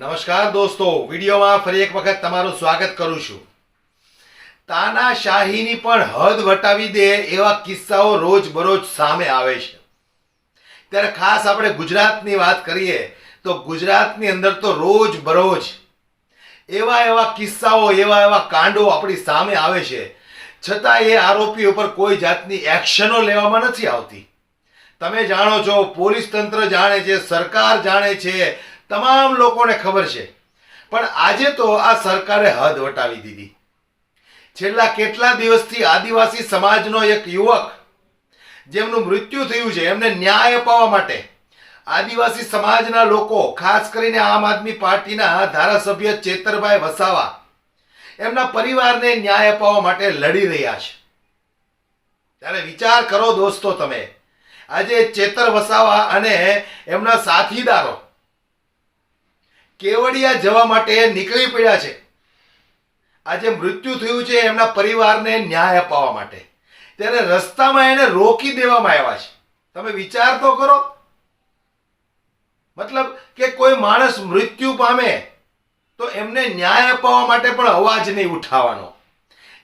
નમસ્કાર દોસ્તો, વિડીયોમાં ફરી એક વખત તમારું સ્વાગત કરું છું. તાનાશાહીની પણ હદ વટાવી દે એવા કિસ્સાઓ રોજ બરોજ સામે આવે છે. ત્યારે ખાસ આપણે ગુજરાતની વાત કરીએ, તો ગુજરાતની અંદર તો રોજ બરોજ એવા એવા કિસ્સાઓ, એવા એવા કાંડો આપણી સામે આવે છે. છતાં એ આરોપી ઉપર કોઈ જાતની એક્શનો લેવામાં નથી આવતી. તમે જાણો છો, પોલીસ તંત્ર જાણે છે, સરકાર જાણે છે તમામ લોકોને ખબર છે. પણ આજે તો આ સરકારે હદ વટાવી દીધી. છેલ્લા કેટલા દિવસથી આદિવાસી સમાજનો એક યુવક, જેમનું મૃત્યુ થયું છે, એમને ન્યાય અપાવવા માટે આદિવાસી સમાજના લોકો, ખાસ કરીને આમ આદમી પાર્ટીના ધારાસભ્ય ચેતરભાઈ વસાવા, એમના પરિવારને ન્યાય અપાવવા માટે લડી રહ્યા છે. ત્યારે વિચાર કરો દોસ્તો તમે. આજે ચેતર વસાવા અને એમના સાથીદારો કેવડિયા જવા માટે નીકળી પડ્યા છે. આજે મૃત્યુ થયું છે એમના પરિવારને ન્યાય અપાવવા માટે. ત્યારે રસ્તામાં એને રોકી દેવામાં આવ્યા છે. તમે વિચાર તો કરો. મતલબ કે કોઈ માણસ મૃત્યુ પામે તો એમને ન્યાય અપાવવા માટે પણ અવાજ નહીં ઉઠાવવાનો.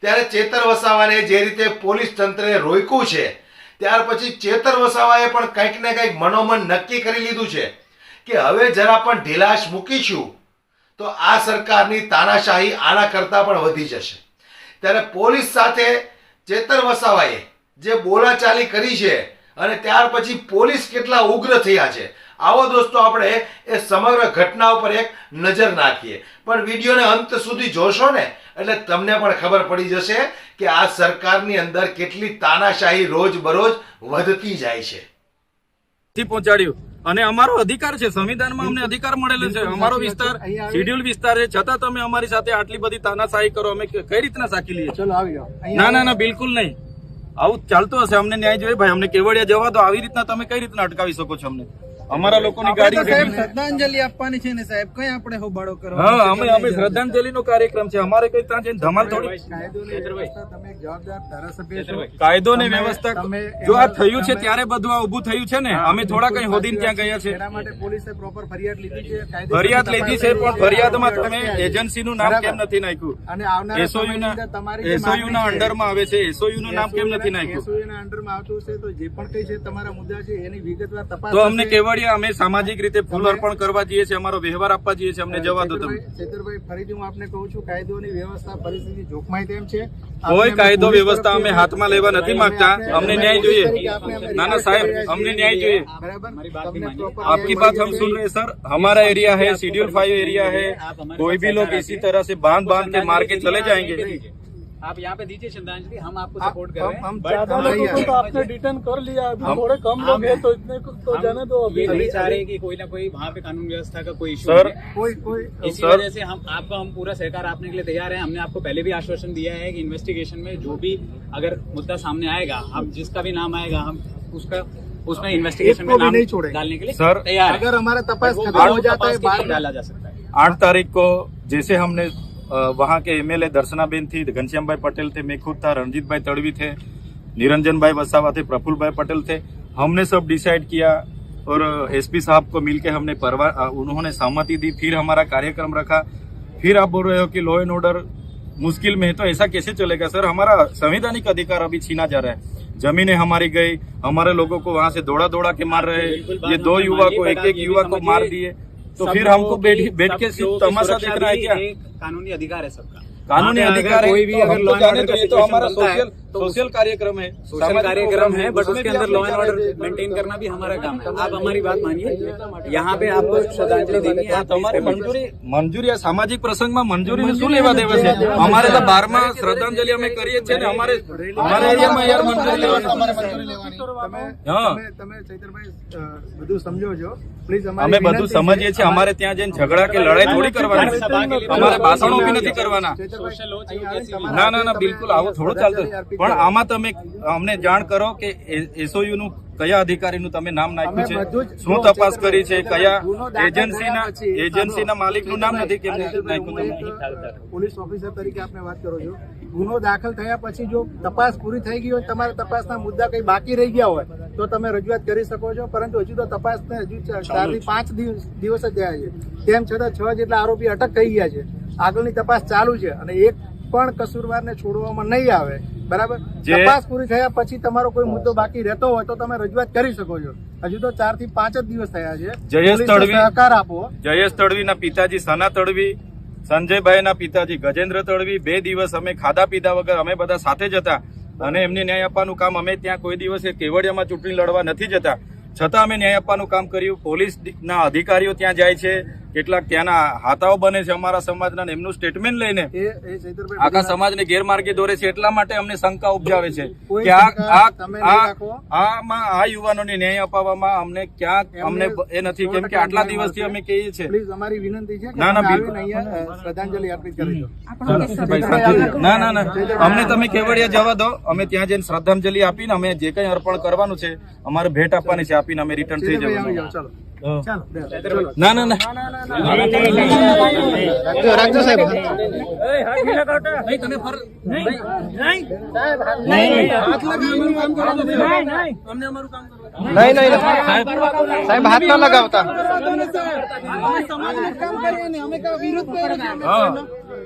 ત્યારે ચેતર વસાવાને જે રીતે પોલીસ તંત્રે રોક્યું છે, ત્યાર પછી ચેતર વસાવાએ પણ કંઈક ને કંઈક મનોમન નક્કી કરી લીધું છે. કે હવે જરા પણ ઢીલાશ મૂકીશું તો આ સરકારની તાનાશાહી આના કરતાં પણ વધી જશે. ત્યારે પોલીસ સાથે ચેતર વસાવાએ જે બોલાચાલી કરી છે અને ત્યાર પછી પોલીસ કેટલા ઉગ્ર થયા છે, આવો દોસ્તો આપણે એ સમગ્ર ઘટના ઉપર એક નજર નાખીએ. પણ વિડીયોને અંત સુધી જોશો ને, એટલે તમને પણ ખબર પડી જશે કે આ સરકારની અંદર કેટલી તાનાશાહી રોજ બરોજ વધતી જાય છે. થી પહોંચાડ્યું. અને અમારો અધિકાર છે સંવિધાનમાં અમને અધિકાર મળેલો છે. અમારો વિસ્તાર શેડ્યુલ વિસ્તાર છે. છતાં તમે અમારી સાથે આટલી બધી તાનાશાહી કરો અમે કઈ રીતના સાકી લઈએ? ચલો ના ના ના બિલકુલ નહીં. આવું ચાલતું હશે અમને ન્યાય જોઈએ. ભાઈ અમને કેવડિયા જવા દો. આવી રીતના તમે કઈ રીતના અટકાવી શકો છો અમને? અમારા લોકોની સાહેબ ગાડી શ્રદ્ધાંજલિ આપવાની છે ને સાહેબ. કઈ આપણે હોબાળો કરો હા અમે અમે શ્રદ્ધાંજલિ નો કાર્યક્રમ છે. અમારે કઈ ત્યાં જઈને ધમાલ થોડી તમે જવાબદાર ધારાસભ્ય છો. કાયદો ને વ્યવસ્થા જો આ થયું છે ત્યારે બધું આ ઉભું થયું છે ને? અમે થોડા કઈ હોદીને ત્યાં ગયા છે. એના માટે પોલીસે પ્રોપર ફરિયાદ લીધી છે. ફરિયાદ લીધી છે પણ ફરિયાદમાં તમે એજન્સી નું નામ કેમ નથી નાખ્યું? અને આવનારા એસઓયુ ના તમારી એસઓયુ ના અંડરમાં આવે છે એસઓયુ નું નામ કેમ નથી નાખ્યું? એસઓયુ ના અંડરમાં આવતું છે તો જે પણ કઈ છે તમારા મુદ્દા છે એની વિગતવાર તપાસ તો અમને થશે. અઠવાડિયે અમે સામાજિક રીતે ફૂલ અર્પણ કરવા જઈએ છીએ અમારો વ્યવહાર આપવા જઈએ છીએ અમને જવા દો તમે. ચેતરભાઈ ફરીથી હું આપને કહું છું કાયદોની વ્યવસ્થા પરિસ્થિતિ જોખમાય તેમ છે. કોઈ કાયદો વ્યવસ્થા અમે હાથમાં લેવા નથી માંગતા. અમને ન્યાય જોઈએ. ના ના સાહેબ અમને ન્યાય જોઈએ. આપકી બાત હમ સુન રહે સર? हमारा એરિયા है शेड्यूल फाइव એરિયા है કોઈ ભી लोग इसी तरह से બાંધ बांध के मार के चले आप यहाँ पे दीजिए श्रद्धांजलि हम आपको सपोर्ट कर हम- रहे हैं। हम ज़्यादा लोगों को तो आपने डिटेन कर लिया अभी थोड़े कम लोग हैं तो इतने को तो जाने दो अभी। नहीं चाह रहे कि कोई ना कोई वहाँ पे कानून व्यवस्था का कोई इशू सर, है। कोई कोई इसी वजह से हम आपको हम पूरा सहकार आपने के लिए तैयार है। हमने आपको पहले भी आश्वासन दिया है कि इन्वेस्टिगेशन में जो भी अगर मुद्दा सामने आएगा हम जिसका भी नाम आएगा हम उसका उसमें इन्वेस्टिगेशन में नाम नहीं छोड़ेंगे। डालने के लिए सर, तैयार अगर हमारा तपास हो जाता है में डाला जा सकता है। आठ तारीख को जैसे हमने वहाँ के एमएलए दर्शनाबेन थी घनश्याम भाई पटेल थे मैं खुद था रणजीत भाई तड़वी थे निरंजन भाई वसावा थे प्रफुल्ल भाई पटेल थे। हमने सब डिसाइड किया और एसपी साहब को मिलके हमने परवा उन्होंने सहमति दी फिर हमारा कार्यक्रम रखा। फिर आप बोल रहे हो कि लॉ एंड ऑर्डर मुश्किल में है तो ऐसा कैसे चलेगा? सर हमारा संवैधानिक अधिकार अभी छीना जा रहा है। जमीनें हमारी गई हमारे लोगों को वहाँ से दौड़ा दौड़ा के मार रहे हैं। ये दो युवा को एक एक युवा को मार दिए। तो सब फिर लोगों हमको की- बैठ बैठ सब के लोगों सिर्फ की तमाशा सुरक्षा देखना है भी क्या एक कानूनी अधिकार है सबका कानूनी वहाँ पे अधिकार अगर है कोई भी तो अगर हम लॉ तो एंड जाने ऑर्डर दो, का ये तो situation हमारा बनता है सोशल तो सोशल कार्यक्रम है सोशल सामाजिक कार्यक्रम प्रोग्राम है बट उसमें उसके भी अंदर आप लॉ एंड नहीं ऑर्डर जा रहे। मेंटेन करना भी हमारा काम है आप हमारी बात मानिए यहाँ पे आपको श्रद्धांजलि देनी है પણ आप તમારે please મંજૂરી મંજૂરી આ સામાજિક પ્રસંગમાં મંજૂરી શું લેવા દેવા છે અમારે તો બારમાં શ્રદ્ધાંજલિ અમે કરીએ છીએ ને અમારે અમારા એરિયામાં યાર મંજૂરી લેવાની તમે હા. તમે- તમે ચૈતરભાઈ અ, બધું સમજો છો પ્લીઝ અમે બધું સમજીએ છીએ અમારે ત્યાં જઈને ઝઘડા કે લડાઈ થોડી કરવાની અમારે ભાષણો બી નથી કરવાના સોશિયલ લો चाहिए कैसी भी ના ના ના બિલકુલ આવું થોડું ચાલતું પણ આમાં તમે અમને જાણ કરો કે એસઓયુ નું કયા અધિકારીનું તમે નામ નાખ્યું છે? શું તપાસ કરી છે? કયા એજન્સીના એજન્સીના માલિકનું નામ નથી કેમ નાખ્યું પોલીસ ઓફિસર તરીકે આપને વાત કરો છો. ગુનો દાખલ થયા પછી જો તપાસ પૂરી થઈ ગઈ હોય તમારા તપાસના મુદ્દા કઈ બાકી રહી ગયા હોય તો તમે રજૂઆત કરી શકો છો. પરંતુ હજુ તો તપાસને હજુ ચારથી પાંચ દિવસ દિવસ જ થયા છે. તેમ છતાં છ જેટલા આરોપી અટક થઈ ગયા છે. આગળની તપાસ ચાલુ છે અને એક પણ કસૂરવારને છોડવામાં નહીં આવે. બરાબર? તપાસ પૂરી થયા પછી તમારો કોઈ મુદ્દો બાકી રહેતો હોય તો તમે રજૂઆત કરી શકો છો. હજુ તો ચારથી પાંચ જ દિવસ થયા છે. જયેશ તડવી. સહકાર આપો. જયેશ તડવીના પિતાજી સના તડવી સંજયભાઈના પિતાજી ગજેન્દ્ર તડવી બે દિવસ અમે ખાધા પીધા વગર અમે બધા સાથે જ હતા. અને એમને ન્યાય આપવાનું કામ અમે ત્યાં કોઈ દિવસે કેવડિયામાં ચૂંટણી લડવા નથી જતા. છતાં અમે ન્યાય આપવાનું કામ કર્યું. પોલીસના અધિકારીઓ ત્યાં જાય છે. કેટલાક ત્યાંના હાથાઓ બને છે અમારા સમાજના ને એમનું સ્ટેટમેન્ટ લઈને એ એ ચૈતરભાઈ આખા સમાજને ગેરમાર્ગે દોરે છે એટલા માટે અમને શંકા ઉપજાવે છે કે. આમાં આ યુવાનોને ન્યાય અપાવવામાં અમને ક્યાંક અમને એ નથી કેમ કે આટલા દિવસથી અમે કહીએ છીએ. અમારી વિનંતી છે ના, ના, બિલકુલ. શ્રદ્ધાંજલિ અર્પિત કરી ના ના ના. અમને તમે કેવડિયા જવા દો. અમે ત્યાં જઈને શ્રદ્ધાંજલિ આપીને અમે જે કંઈ અર્પણ કરવાનું છે અમારે ભેટ આપવાની છે આપીને અમે રિટર્ન થઈ જવાનું. ચાલો. ચાલો ના ના ના. રાખજો રાખજો સાહેબ નહીં નહીં સાહેબ હાથ ના લગાવતા.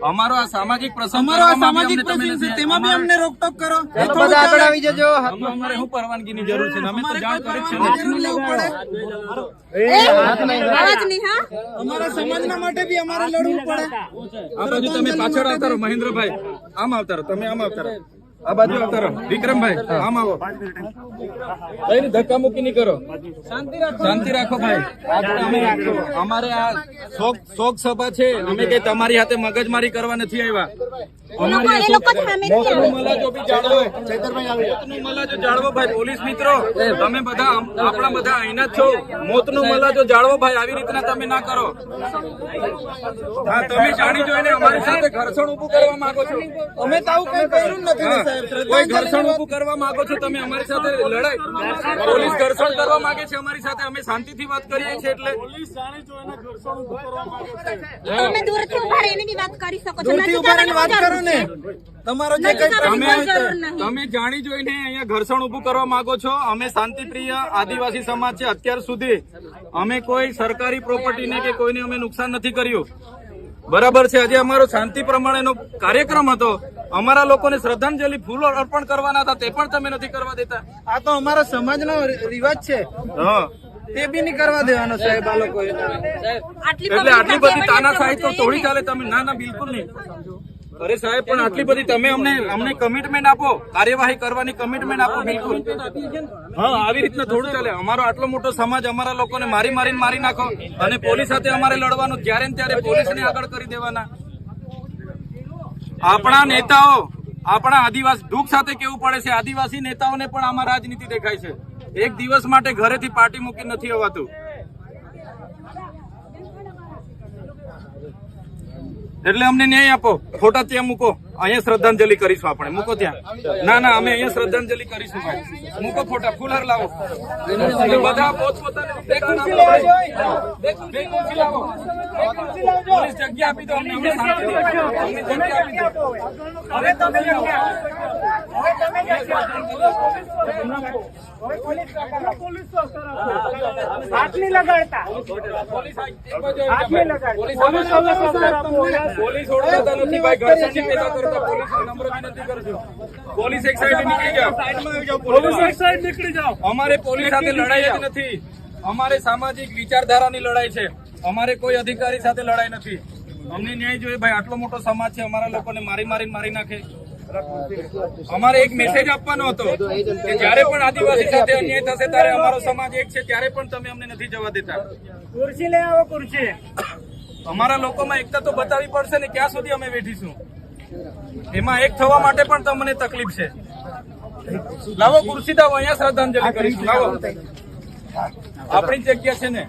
અમારો આ સામાજિક પ્રસંગ સામાજિક પ્રસંગ તેમાં બી અમને રોકટોક કરો. બધા આગળ આવી જજો. અમારે શું પરવાનગીની જરૂર છે? અમે તો જાણ કરી છે. છે ને. આવાજ નહીં હા આ બાજુ તમે પાછળ આવતા રહો મહેન્દ્રભાઈ. આમ આવતા રહો તમે આમ આવતા રહો. આ બાજુ આવતા રહો વિક્રમભાઈ આમ આવો. કઈ નહીં ધક્કા મુક્કી નહીં કરો. શાંતિ રાખો. ભાઈ. અમે અમારે આ શોક શોક સભા છે. અમે કઈ તમારી હાથે મગજમારી કરવા નથી આવ્યા. લોકો એ લોકો સામેથી મોતનો આવે. મલાજો બી જાળવો મોતનો મલાજો જાળવો ભાઈ પોલીસ મિત્રો. તમે બધા આપણા બધા અહીંના જ છો. મોતનો મલાજો જાળવો ભાઈ આવી રીતના તમે ના કરો. હા તમે જાણી જોઈને અમારી સાથે ઘર્ષણ ઉભું કરવા માંગો છો. અમે તો આવું કઈ કર્યું નથી કોઈ ઘર્ષણ ઉભું કરવા માંગો છો તમે અમારી સાથે લડાઈ? પોલીસ ઘર્ષણ કરવા માંગે છે અમારી સાથે અમે શાંતિથી વાત કરીએ છીએ એટલે. તમે દૂરથી ઊભા રહીને બી વાત કરી શકો છો. નજીક આવવાની વાત કરો ને તમારો જે કઈ તમે તમે જાણી જોઈને અહીંયા ઘર્ષણ ઉભું કરવા માંગો છો. અમે શાંતિપ્રિય આદિવાસી સમાજ છે અત્યાર સુધી. અમે કોઈ સરકારી પ્રોપર્ટીને કે કોઈને અમે નુકસાન નથી કર્યું. બરાબર છે. આજે અમારો શાંતિ પ્રમાણેનો કાર્યક્રમ હતો. અમારા લોકોને શ્રદ્ધાંજલિ ફૂલો અર્પણ કરવાના હતા. તે પણ તમે નથી કરવા દેતા. આ તો અમારા સમાજનો રિવાજ છે. હા. તે બી નહીં કરવા દેવાનો સાહેબ આ લોકો આટલી એટલે આટલી બધી તાનાશાહી તો થોડી ચાલે. તમે ના ના બિલકુલ નહીં. અરે સાહેબ, પણ આટલી બધી તમે અમને અમને કમિટમેન્ટ આપો. કાર્યવાહી કરવાની કમિટમેન્ટ આપો, બિલકુલ. હા, આવી રીતના થોડું ચાલે. અમારો આટલો મોટો સમાજ અમારા લોકોને મારી મારીને મારી નાખો અને પોલીસ સાથે અમારે લડવાનું જ્યારે ને ત્યારે પોલીસને આગળ કરી દેવાના. આપણા નેતાઓ, આપણા આદિવાસી દુઃખ સાથે કેવું પડે છે, આદિવાસી નેતાઓને પણ આમાં રાજનીતિ દેખાય છે. એક દિવસ માટે ઘરેથી પાર્ટી મૂકી નથી અવાતું. એટલે અમને ન્યાય આપો. ફોટા ત્યાં મૂકો. અહીંયા શ્રદ્ધાંજલિ કરીશું આપણે. મૂકો ત્યાં. ના ના અમે અહીંયા શ્રદ્ધાંજલિ કરીશું ભાઈ. મૂકો ફોટા. ફૂલર લાવો. બધા લાવો. પોલીસ જગ્યા આપી દો. અમને જગ્યા આપી દો. અમારે પોલીસ સાથે લડાઈ નથી. અમારે સામાજિક વિચારધારાની લડાઈ છે. અમારે કોઈ અધિકારી સાથે લડાઈ નથી. અમને ન્યાય જોઈએ. ભાઈ, આટલો મોટો સમાજ છે. અમારા લોકોને મારી મારીને મારી નાખે. અમારે એક મેસેજ આપવાનો હતો કે જ્યારે પણ આદિવાસી સાથે અન્યાય થશે ત્યારે અમારો સમાજ એક છે ત્યારે પણ તમે અમને નથી જવા દેતા. ખુરશી લઈ આવો ખુરશી અમારા લોકોમાં એકતા તો બતાવી પડશે ને ક્યાં સુધી અમે વેઠીશું એમાં એક થવા માટે પણ તમને તકલીફ છે. લાવો ખુરશી દાવો અહીંયા શ્રદ્ધાંજલિ કરીશું. લાવો. આપણી જગ્યા છે ને.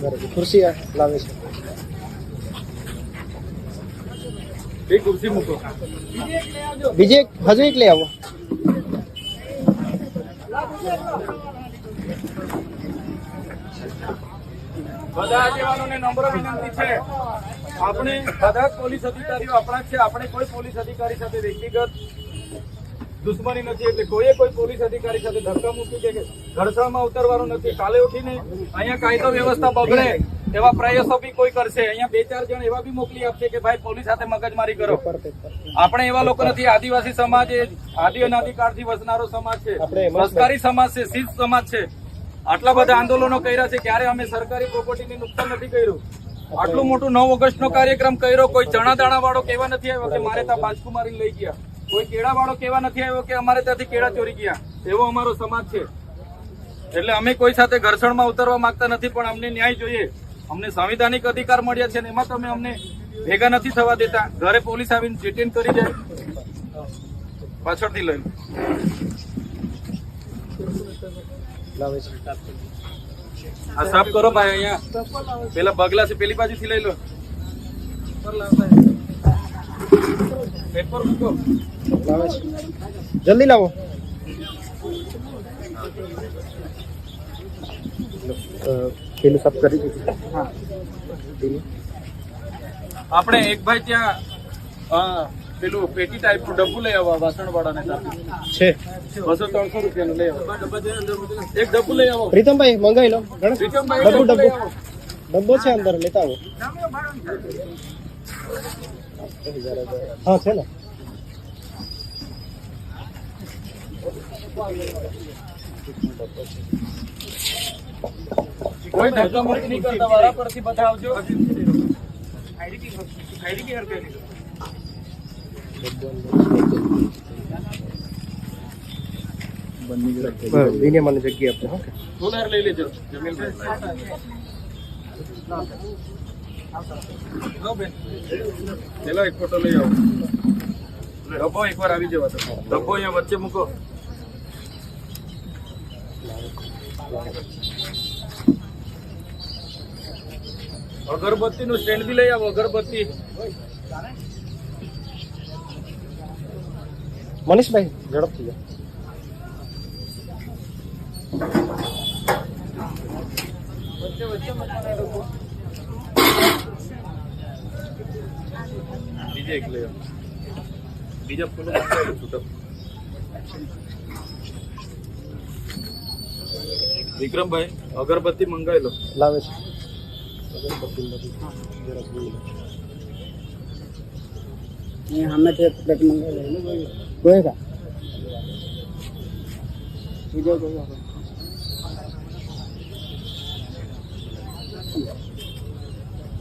ખુરશી લાવે છે એ ખુરશી મૂકો બીજી એક હજુ એક લઈ આવો બધા આગેવાનોને નમ્ર વિનંતી છે. આપણે બધા પોલીસ અધિકારીઓ આપણા છે. આપણે કોઈ પોલીસ અધિકારી સાથે વ્યક્તિગત દુશ્મની નથી એટલે કોઈએ કોઈ પોલીસ અધિકારી સાથે ધક્કા મૂકી કે ઘર્ષણમાં ઉતરવાનું નથી. કાલે ઉઠીને અહીંયા કાયદો વ્યવસ્થા બગડે એવા પ્રયાસો બી કોઈ કરશે. અહીંયા બે ચાર જણ એવા બી મોકલી આપશે કે ભાઈ પોલીસ સાથે મગજમારી કરો. આપણે એવા લોકો નથી. આદિવાસી સમાજ એ આદિ અનાદિ કાળથી વસનારો સમાજ છે. સંસ્કારી સમાજ છે શિસ્ત સમાજ છે. આટલા બધા આંદોલનો કર્યા છે ક્યારે અમે સરકારી પ્રોપર્ટીને નુકસાન નથી કર્યું? આટલું મોટું નવ ઓગસ્ટ નો કાર્યક્રમ કર્યો કોઈ ચણા દાણા વાળો કેવા નથી આવ્યો કે મારે ત્યાં બાજકુમારી લઈ ગયા? કોઈ કેળા વાળો કેવા નથી આવ્યો કે અમારે ત્યાંથી કેળા ચોરી ગયા? એવો અમારો સમાજ છે. એટલે અમે કોઈ સાથે ઘર્ષણમાં ઉતરવા માંગતા નથી, પણ અમને ન્યાય જોઈએ. અમને સંવિધાનિક અધિકાર મળ્યા છે ને એમાં તમે અમને ભેગા નથી થવા દેતા. ઘરે પોલીસ આવીને ચેટિંગ કરી દે પાછળથી લઈ આ સાફ કરો ભાઈ, અહીંયા. પેલા બગલા છે પેલી બાજુથી લઈ લો. પેપર મૂકો. જલ્દી લાવો. પેલું સાફ કરી દીધું. આપણે એક ભાઈ ત્યાં પેલું પેટી ટાઈપનું ડબ્બુ લઈ આવો વાસણ વાળાને છે. બસો ત્રણસો રૂપિયાનું લઈ આવો. એક ડબ્બુ લઈ આવો. પ્રીતમભાઈ મંગાવી લો. પ્રીતમભાઈ ડબ્બુ ડબ્બુ. ડબ્બો છે અંદર લેતા આવો. હા છે ને કોઈ ધક્કા મુક્કી નહીં કરતા વારા પરથી બધા આવજો દિને મને જગ્યા આપજો હા સોલાર લઈ લેજો જમીનભાઈ એક ફોટો લઈ આવો. ડબ્બો એકવાર આવી જવા ડબ્બો અહીંયા વચ્ચે મૂકો. અગરબત્તી નું સ્ટેન્ડ બી લઈ આવો અગરબત્તી. મનીષભાઈ ઝડપથી જાઓ. વચ્ચે વચ્ચે મૂકવાના ડબ્બો બીજે એક લઈ બીજા ફૂલો મૂકાયેલું વિક્રમભાઈ અગરબત્તી મંગાવી લો. લાવે છે. અગરબત્તી જોઈ એક પ્લેટ મંગાવી કોઈ કા બીજો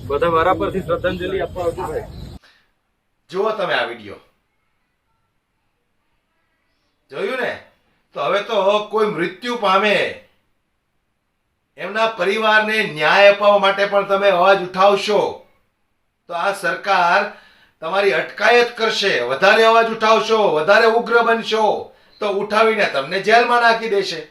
બધા વારા પરથી શ્રદ્ધાંજલિ આપવા આવજો ભાઈ. જુઓ તમે આ વીડિયો. જોયું ને? તો હવે તો કોઈ મૃત્યુ પામે. એમના પરિવારને ન્યાય અપાવવા માટે પણ તમે અવાજ ઉઠાવશો. તો આ સરકાર તમારી અટકાયત કરશે. વધારે અવાજ ઉઠાવશો, વધારે ઉગ્ર બનશો. તો ઉઠાવીને તમને જેલમાં નાખી દેશે.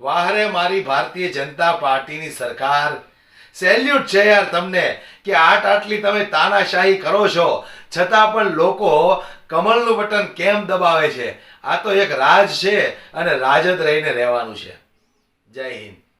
વાહરે મારી ભારતીય જનતા પાર્ટીની સરકાર સેલ્યુટ છે યાર તમને કે આટ આટલી તમે તાનાશાહી કરો છો. છતાં પણ લોકો કમળનું બટન કેમ દબાવે છે? આ તો એક રાજ છે અને રાજ જ રહીને રહેવાનું છે. જય હિન્દ.